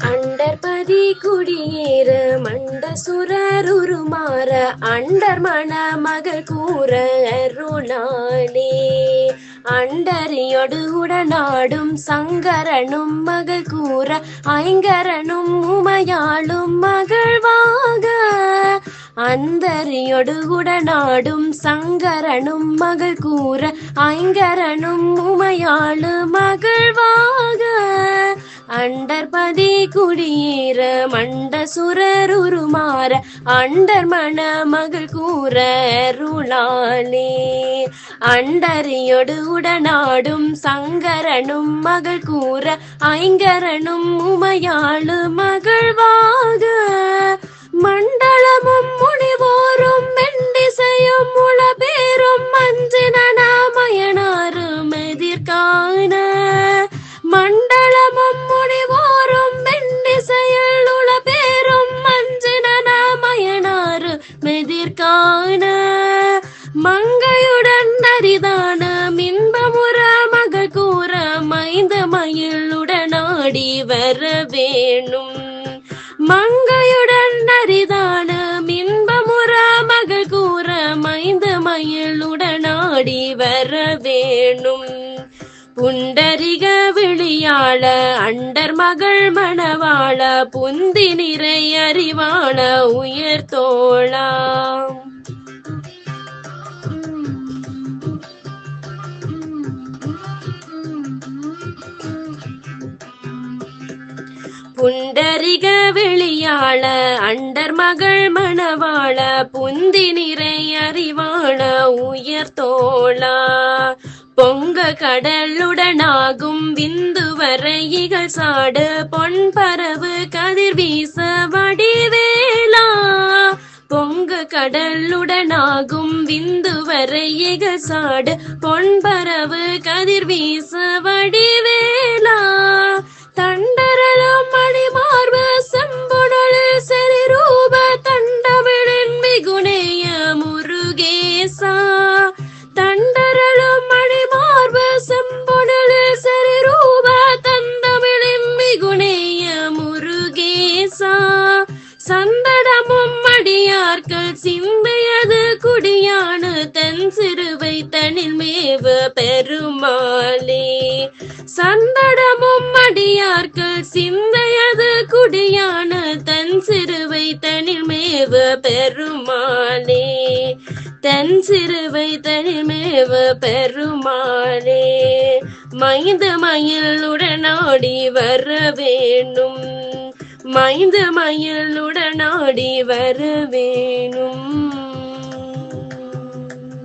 அண்டர்பதி குடியேற மண்ட உருமாற அண்டர் மண மகள் கூற அருளாளே அண்டரியோடு உடனாடும் சங்கரனும் மகள் கூற ஐங்கரனும் உமையாளும் மகள்வாக அந்தரியோடு உடனாடும் சங்கரனும் மகள் கூற ஐங்கரனும் உமையாளு மகள்வாக அண்டர்பதி குடியீர மண்டசுரர் உருமாற அண்டர் மண மகள் கூற அருளாளே. அண்டரியோடு உடனாடும் சங்கரனும் மகள் கூற ஐங்கரனும் உமையாளு மகள்வாக மங்கையுடன் அரிதான மின்பமுற மகள் கூற மைந்த மயிலுடனாடி வர வேணும். மங்கையுடன் அரிதான? மின்பமுற மகள் கூற மைந்த மயிலுடனாடி வர வேணும். புண்டரிக விழியாள அண்டர் மகள் மணவாள புந்தி நிறை அறிவாள உயர்தோளாம் புண்டரிக வெளியாள அண்டர் மகள் மணவாள புந்தி நிறை அறிவாள உயர் தோளா. பொங்க கடலுடனாகும் விந்து வரையிகள் சாடு பொன் பரவு கதிர் வீச வடிவேலா. பொங்க கடலுடனாகும் விந்து வரையிகள் சாடு பொன் பரவு கதிர் வீச வடிவேலா முருகேசா தண்டரலும் மணிமார்பு செம்புடலில் சரி ரூப தண்டமிழின் மிகுனேய முருகேசா. சந்தடமும் அடியார்கள் சிந்தையது குடியானு தன் சிறுவை தனில் மேவ பெருமாளே. சந்தடமும் அடியார்கள் சிந்தையது குடியான தன் சிறுவை தனில் மேவ பெருமாளே. தன் சிறுவை தனிமேவ மேவு பெருமாளே. மைந்த மயிலுடனாடி வர வேணும். மைந்த மயிலுடனாடி வர வேணும்.